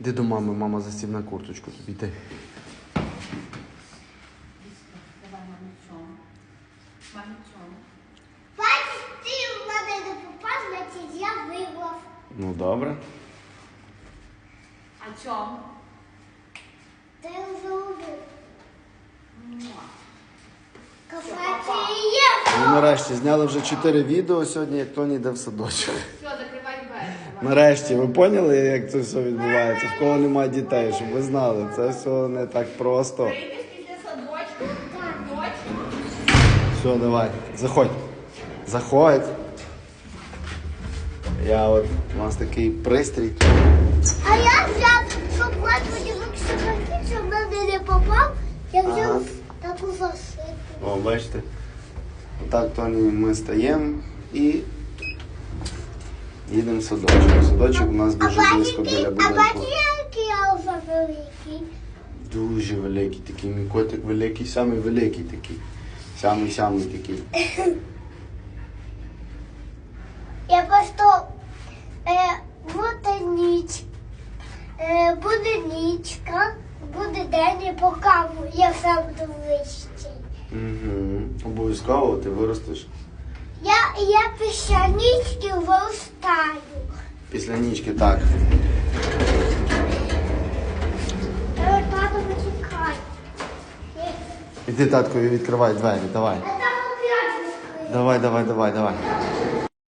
Іди до мами, мама застібне курточку тобі йди. Бачиш, ти в мене не попав, значить я виграв. Ну добре. А чому? Ти вже убив. Муа. Кафе є. Ну, нарешті зняли вже 4 відео сьогодні, як Тоні йде в садочок. Все, закривай двері. давай. Нарешті, ви поняли, як це все відбувається? В кого немає дітей, щоб ви знали, це все не так просто. Все, давай, заходь. Заходь. Я от у нас такий пристрій. А я взяв, щоб бачити вакцинацію, щоб мене не попав. Я взяв Ага. таку засипку. О, бачите. Так, Тоні, ми стаємо і їдемо в садочок. Садочок у нас дуже близько біля будинку. Дуже великий такий. Мій котик великий, самий великий такий. Самий самий такий. Я просто е, буде ніч, е, буде нічка, буде день і покаву. Я все буду вищий. Угу. Обов'язково ти виростеш. Я, після нічки виростаю. Після нічки так. Е, Тато, почекай. Іди татко, відкривай двері, давай. Давай, давай, давай, давай.